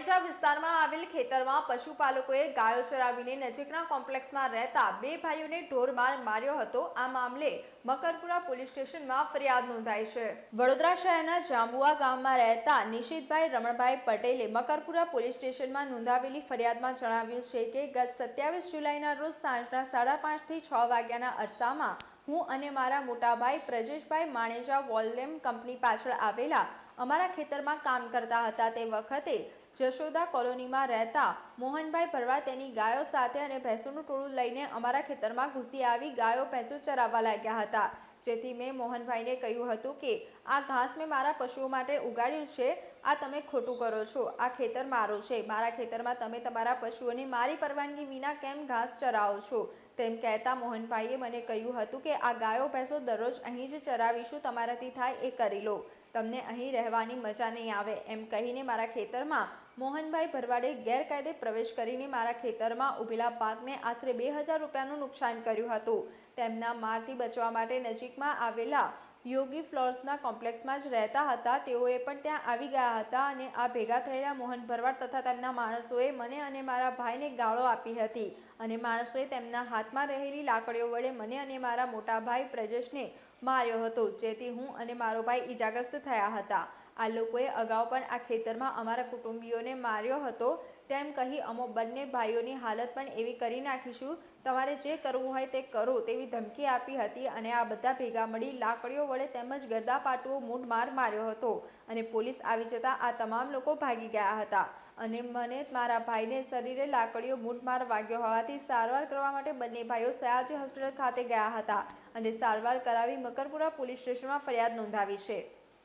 વિસ્તારમાં આવેલ ખેતરમાં પશુપાલકોએ ગાયો ચરાવીને નજીકના કોમ્પ્લેક્સમાં રહેતા બે ભાઈઓને ઢોરમાર માર્યો હતો. આ મામલે મકરપુરા પોલીસ સ્ટેશનમાં ફરિયાદ નોંધાઈ છે. વડોદરા શહેરના જાંબુઆ ગામમાં રહેતા નિશિતભાઈ રમણભાઈ પટેલે મકરપુરા પોલીસ સ્ટેશનમાં નોંધાવેલી ફરિયાદમાં જણાવ્યું છે કે, ગત સત્યાવીસ જુલાઈના રોજ સાંજના સાડા પાંચથી છ વાગ્યાના અરસામાં હું અને મારા મોટાભાઈ પ્રજેશભાઈ માણેજા વોલ્લેમ કંપની પાછળ આવેલા અમારા ખેતરમાં કામ કરતા હતા. તે વખતે જશોદા કોલોનીમાં રહેતા મોહનભાઈ ભરવા તેની ગાયો સાથે અને ભેંસોનું ટોળું લઈને અમારા ખેતરમાં ઘૂસી આવી ગાયો, ભેંસો ચરાવવા લાગ્યા હતા. જેથી મેં મોહનભાઈને કહ્યું હતું કે, આ ઘાસ મેં મારા પશુઓ માટે ઉગાડ્યું છે. આ તમે ખોટું કરો છો. આ ખેતર મારું છે. મારા ખેતરમાં તમે તમારા પશુઓને મારી પરવાનગી વિના કેમ ઘાસ ચરાવો છો? તેમ કહેતા મોહનભાઈએ મને કહ્યું હતું કે, આ ગાયો, ભેંસો દરરોજ અહીં જ ચરાવીશું. તમારાથી થાય એ કરી લો. તમને અહીં રહેવાની મજા નહીં આવે એમ કહીને મારા ખેતરમાં મોહનભાઈ ભરવાડે ગેરકાયદે પ્રવેશ કરીને મારા ખેતરમાં ઊભેલા પાકને આશરે બે હજાર રૂપિયાનું નુકસાન કર્યું હતું. તેમના મારથી બચવા માટે નજીકમાં આવેલા યોગી ફ્લોર્સના કોમ્પ્લેક્સમાં જ રહેતા હતા. તેઓએ પણ ત્યાં આવી ગયા હતા અને આ ભેગા થયેલા મોહન ભરવાડ તથા તેમના માણસોએ મને અને મારા ભાઈને ગાળો આપી હતી અને માણસોએ તેમના હાથમાં રહેલી લાકડીઓ વડે મને અને મારા મોટા ભાઈ પ્રજેશને માર્યો હતો. જેથી હું અને મારો ભાઈ ઈજાગ્રસ્ત થયા હતા. આ લોકોએ અગાઉ પણ આ ખેતરમાં અમારા કુટુંબીઓને માર્યો હતો. તેમ કહી અમો બંને ભાઈઓની હાલત પણ એવી કરી નાખીશું. તમારે જે કરવું હોય તે કરો તેવી ધમકી આપી હતી અને આ બધા ભેગા મળી લાકડીઓ વડે તેમજ ગરદા પાટુઓ મૂઢમાર માર્યો હતો અને પોલીસ આવી જતાં આ તમામ લોકો ભાગી ગયા હતા. અને મને મારા ભાઈને શરીરે લાકડીઓ મૂઠમાર વાગ્યો હોવાથી સારવાર કરવા માટે બંને ભાઈઓ સયાજી હોસ્પિટલ ખાતે ગયા હતા અને સારવાર કરાવી મકરપુરા પોલીસ સ્ટેશનમાં ફરિયાદ નોંધાવી છે.